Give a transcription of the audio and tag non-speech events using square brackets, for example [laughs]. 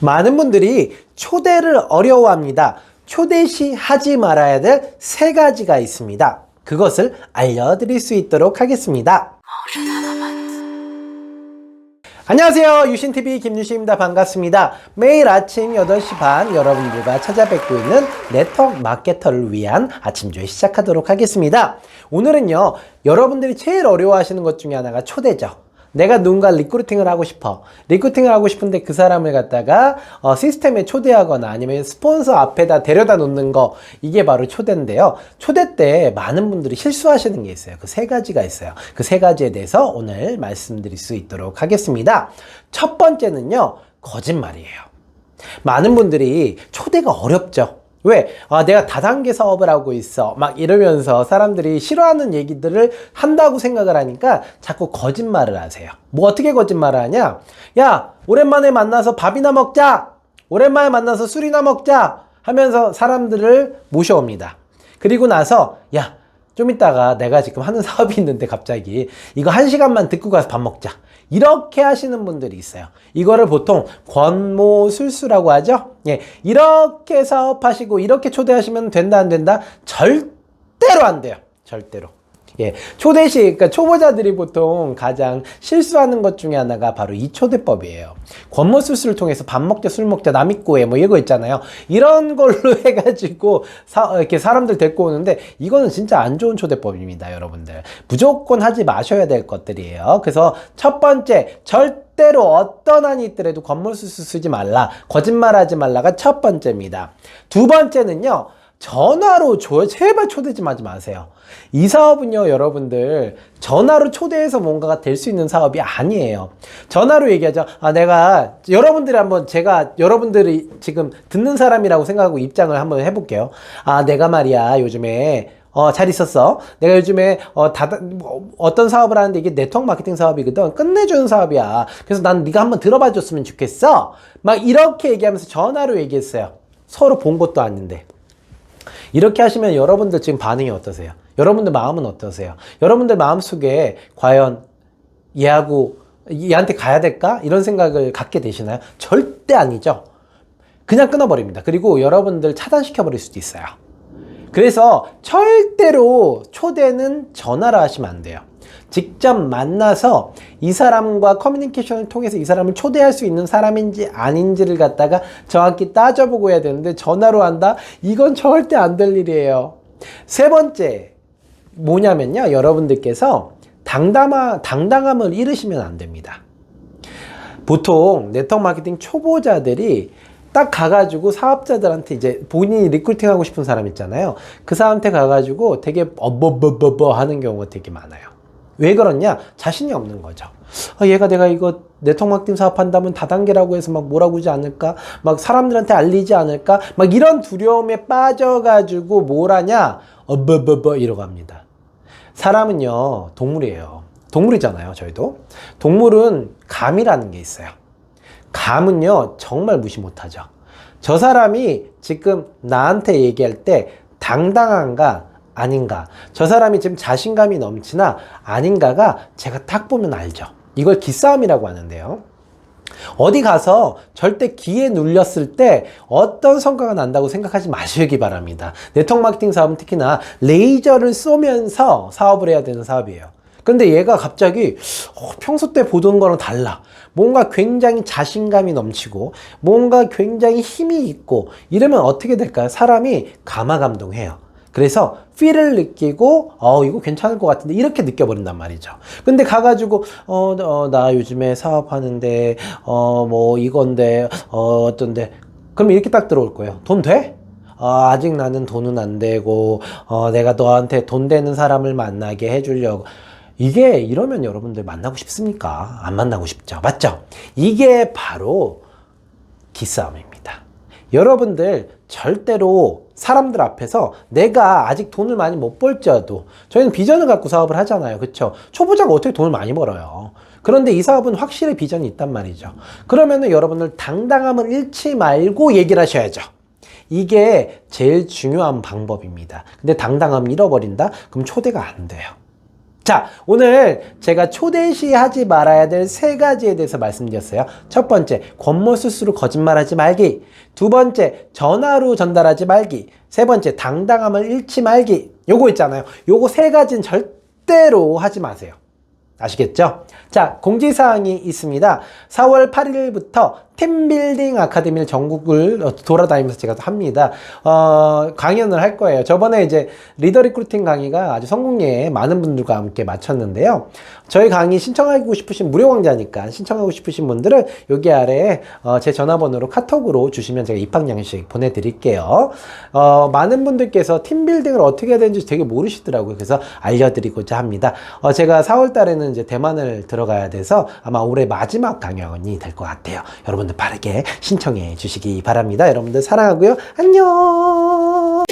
많은 분들이 초대를 어려워합니다. 초대 시 하지 말아야 될 세 가지가 있습니다. 그것을 알려드릴 수 있도록 하겠습니다. 안녕하세요. 유신TV 김유신입니다. 반갑습니다. 매일 아침 8시 반 여러분들과 찾아뵙고 있는 네트워크 마케터를 위한 아침 조회 시작하도록 하겠습니다. 오늘은요, 여러분들이 제일 어려워하시는 것 중에 하나가 초대죠. 내가 누군가 리크루팅을 하고 싶어. 리크루팅을 하고 싶은데 그 사람을 갖다가 어, 시스템에 초대하거나 아니면 스폰서 앞에다 데려다 놓는 거 이게 바로 초대인데요. 초대 때 많은 분들이 실수하시는 게 있어요. 그 세 가지가 있어요. 그 세 가지에 대해서 오늘 말씀드릴 수 있도록 하겠습니다. 첫 번째는요. 거짓말이에요. 많은 분들이 초대가 어렵죠. 왜? 아, 내가 다단계 사업을 하고 있어. 막 이러면서 사람들이 싫어하는 얘기들을 한다고 생각을 하니까 자꾸 거짓말을 하세요. 뭐 어떻게 거짓말을 하냐? 야, 오랜만에 만나서 밥이나 먹자! 오랜만에 만나서 술이나 먹자! 하면서 사람들을 모셔옵니다. 그리고 나서, 야, 좀 이따가 내가 지금 하는 [laughs] 사업이 있는데 갑자기 이거 한 시간만 듣고 가서 밥 먹자. 이렇게 하시는 분들이 있어요. 이거를 보통 권모술수라고 하죠. 예, 이렇게 사업하시고 이렇게 초대하시면 된다 안 된다? 절대로 안 돼요. 절대로. 예, 초대식, 그러니까 초보자들이 보통 가장 실수하는 것 중에 하나가 바로 이 초대법이에요. 권모술수를 통해서 밥 먹자, 술 먹자, 남 있고 해, 뭐 이거 있잖아요. 이런 걸로 [laughs] 해가지고 사, 이렇게 사람들 데리고 오는데 이거는 진짜 안 좋은 초대법입니다, 여러분들. 무조건 하지 마셔야 될 것들이에요. 그래서 첫 번째, 절대로 어떤 한이 있더라도 권모술수 쓰지 말라, 거짓말하지 말라가 첫 번째입니다. 두 번째는요. 전화로 줘요. 제발 초대 좀 하지 마세요. 이 사업은요, 여러분들, 전화로 초대해서 뭔가가 될 수 있는 사업이 아니에요. 전화로 얘기하죠. 아, 내가, 여러분들이 한번, 제가, 여러분들이 지금 듣는 사람이라고 생각하고 입장을 한번 해볼게요. 아, 내가 말이야, 요즘에, 어, 잘 있었어. 내가 요즘에, 어, 다, 뭐, 어떤 사업을 하는데 이게 네트워크 마케팅 사업이거든. 끝내주는 사업이야. 그래서 난 네가 한번 들어봐 줬으면 좋겠어. 막 이렇게 얘기하면서 전화로 얘기했어요. 서로 본 것도 아닌데. 이렇게 하시면 여러분들 지금 반응이 어떠세요? 여러분들 마음은 어떠세요? 여러분들 마음속에 과연 얘하고 얘한테 가야 될까? 이런 생각을 갖게 되시나요? 절대 아니죠. 그냥 끊어버립니다. 그리고 여러분들 차단시켜 버릴 수도 있어요. 그래서 절대로 초대는 전화로 하시면 안 돼요. 직접 만나서 이 사람과 커뮤니케이션을 통해서 이 사람을 초대할 수 있는 사람인지 아닌지를 갖다가 정확히 따져보고 해야 되는데 전화로 한다? 이건 절대 안 될 일이에요. 세 번째, 뭐냐면요. 여러분들께서 당당함, 당당함을 잃으시면 안 됩니다. 보통 네트워크 마케팅 초보자들이 딱 가가지고 사업자들한테 이제 본인이 리크루팅 하고 싶은 사람 있잖아요. 그 사람한테 가가지고 되게 어버버버버 하는 경우가 되게 많아요. 왜 그러냐? 자신이 없는 거죠. 아, 얘가 내가 이거 마케팅 사업한다면 다단계라고 해서 막 뭐라고 하지 않을까? 막 사람들한테 알리지 않을까? 막 이런 두려움에 빠져가지고 뭘 하냐? 어버버버 이러고 합니다. 사람은요, 동물이에요. 동물이잖아요, 저희도. 동물은 감이라는 게 있어요. 감은요, 정말 무시 못하죠. 저 사람이 지금 나한테 얘기할 때 당당한가, 아닌가. 저 사람이 지금 자신감이 넘치나, 아닌가가 제가 딱 보면 알죠. 이걸 기싸움이라고 하는데요. 어디 가서 절대 기에 눌렸을 때 어떤 성과가 난다고 생각하지 마시기 바랍니다. 네트워크 마케팅 사업은 특히나 레이저를 쏘면서 사업을 해야 되는 사업이에요. 근데 얘가 갑자기 어, 평소 때 보던 거랑 달라. 뭔가 굉장히 자신감이 넘치고 뭔가 굉장히 힘이 있고 이러면 어떻게 될까요? 사람이 감화감동해요. 그래서 필을 느끼고 어 이거 괜찮을 것 같은데 이렇게 느껴버린단 말이죠. 근데 가가지고 어 나 요즘에 사업하는데 어 뭐 이건데 어 어떤데 그럼 이렇게 딱 들어올 거예요. 돈 돼? 어, 아직 나는 돈은 안 되고 어 내가 너한테 돈 되는 사람을 만나게 해주려고 이게 이러면 여러분들 만나고 싶습니까? 안 만나고 싶죠. 맞죠? 이게 바로 기싸움입니다. 여러분들 절대로 사람들 앞에서 내가 아직 돈을 많이 못 벌지라도 저희는 비전을 갖고 사업을 하잖아요. 그렇죠? 초보자가 어떻게 돈을 많이 벌어요? 그런데 이 사업은 확실히 비전이 있단 말이죠. 그러면은 여러분들 당당함을 잃지 말고 얘기를 하셔야죠. 이게 제일 중요한 방법입니다. 근데 당당함 잃어버린다? 그럼 초대가 안 돼요. 자, 오늘 제가 초대시 하지 말아야 될 세 가지에 대해서 말씀드렸어요. 첫 번째, 권모 스스로 거짓말하지 말기. 두 번째, 전화로 전달하지 말기. 세 번째, 당당함을 잃지 말기. 요거 있잖아요. 요거 세 가지는 절대로 하지 마세요. 아시겠죠? 자, 공지사항이 있습니다. 4월 8일부터 팀빌딩 아카데미를 전국을 어, 돌아다니면서 제가 합니다. 어, 강연을 할 거예요. 저번에 이제 리더 리크루팅 강의가 아주 성공리에 많은 분들과 함께 마쳤는데요. 저희 강의 신청하고 싶으신 무료 강좌니까 신청하고 싶으신 분들은 여기 아래에 어, 제 전화번호로 카톡으로 주시면 제가 입학 양식 보내드릴게요. 어, 많은 분들께서 팀빌딩을 어떻게 해야 되는지 되게 모르시더라고요. 그래서 알려드리고자 합니다. 어, 제가 4월 달에는 이제 대만을 들어가야 돼서 아마 올해 마지막 강연이 될 것 같아요. 여러분들 빠르게 신청해 주시기 바랍니다. 여러분들 사랑하고요. 안녕!